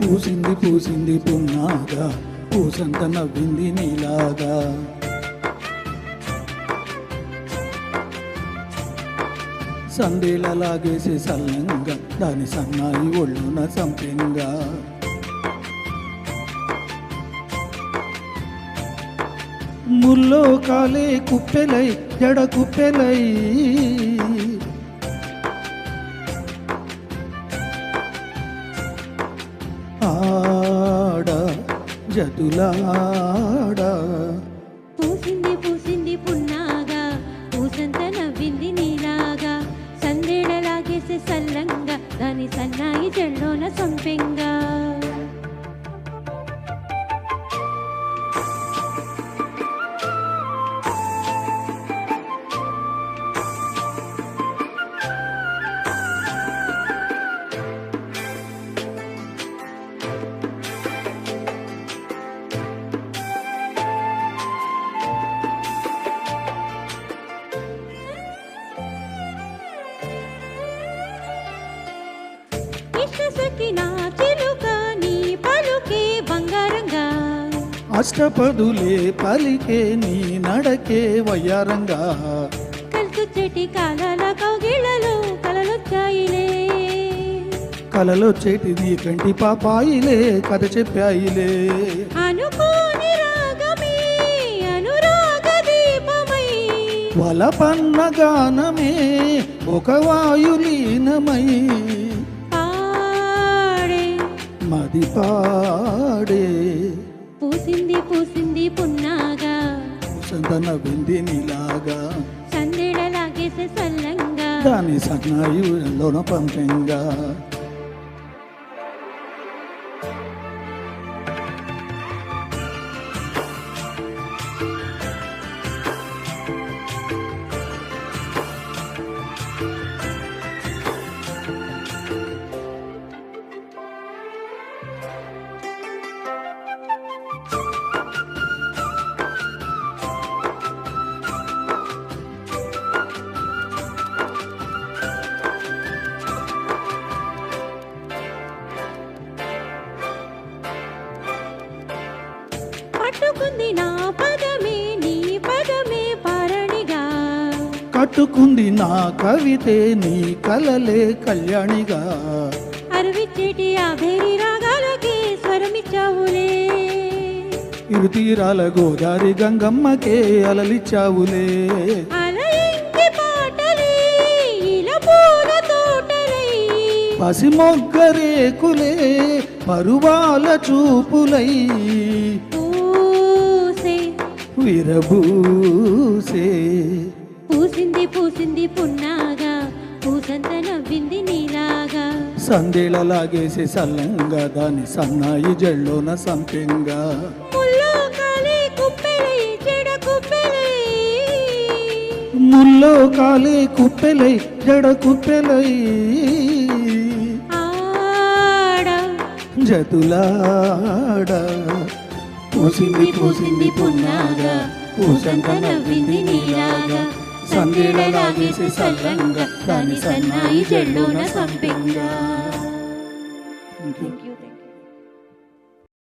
పూసింది పూసింది పున్నాగా పూసంత నవ్వింది నీలాగా. సందేలలాగేసి సల్లంగా దాని సన్నాయి ఒళ్ళున సంపెంగా. ముల్లో కాలే కుప్పెలై జడ కుప్పెలై ఆడ జతులాడ. పూసింది పూసింది పున్నాగా పూసంత నవ్వింది నీలాగా. సందేడలాగేసే సల్లంగా దాని సన్నాయి జల్లోన సంపెంగ. అష్టపదులే పలికే నీ నడకే వయ్యారంగా. కలిసి చెటి కాలాల కౌగిళ్ళలో కలలొచ్చాయిలే. కలలో చేటి నీ కంటి పాపాయిలే కథ చెప్పాయిలే. అనుకోని రాగమే అనురాగ దీపమై. వలపన్న గానమే ఒక వాయులీనమై. మది పాడే. పూసింది పూసింది పున్నాగా. సంత నవ్వింది నీలాగా సందెడలాగేసే సల్లంగా. దాని సన్నాయిలోన పంపెంగా. పట్టుకుంది నా పదమే నీ పదమే పారణిగా కట్టుకుంది నా కవితే నీ కలలే కళ్యాణిగా. అరవిచ్చేటి ఆ భేరి రాగాలకి స్వరమిచ్చావులే. ఇరు తీరాల గోదారి గంగమ్మకే అలలిచ్చావులే. పసిమొగ్గరేకులే పరువాల చూపులై. విరబూసే పూసింది పూసింది పున్నాగా పూసంత నవ్వింది నీలాగా. సందేళలాగేసి సల్లంగా దాని సన్నాయి జల్లోన సంపెంగా. ముల్లో కాలే కుప్పెలై జడ కుప్పెలై. ఆడ. జతులాడ. పూసింది పూసింది పున్నాగా. పూసంత నవ్వింది నీలాగా. సందేళలాగేసి సల్లంగా. దాని సన్నాయి జల్లోన సంపెంగా. Thank you